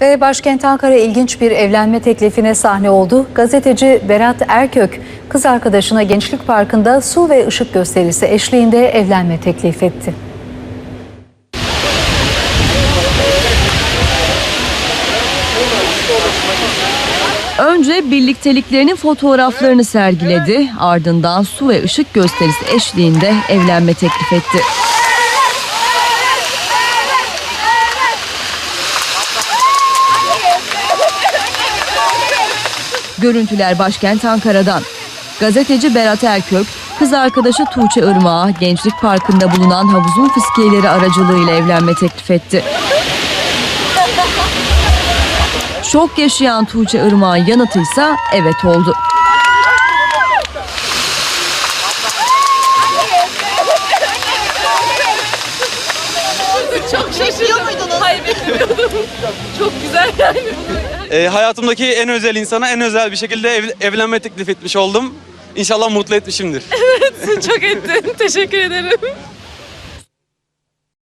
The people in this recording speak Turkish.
Ve başkent Ankara ilginç bir evlenme teklifine sahne oldu. Gazeteci Berat Erkök, kız arkadaşına Gençlik Parkı'nda su ve ışık gösterisi eşliğinde evlenme teklif etti. Önce birlikteliklerinin fotoğraflarını sergiledi, ardından su ve ışık gösterisi eşliğinde evlenme teklif etti. Görüntüler başkent Ankara'dan. Gazeteci Berat Erkök, kız arkadaşı Tuğçe Irmak'a Gençlik Parkı'nda bulunan havuzun fiskiyeleri aracılığıyla evlenme teklif etti. Şok yaşayan Tuğçe Irmak'ın yanıtıysa evet oldu. Çok muydunuz? Hayır beklemiyordum. Çok güzel yani. E, hayatımdaki en özel insana en özel bir şekilde ev- evlenme teklif etmiş oldum. İnşallah mutlu etmişimdir. Çok ettin. Teşekkür ederim.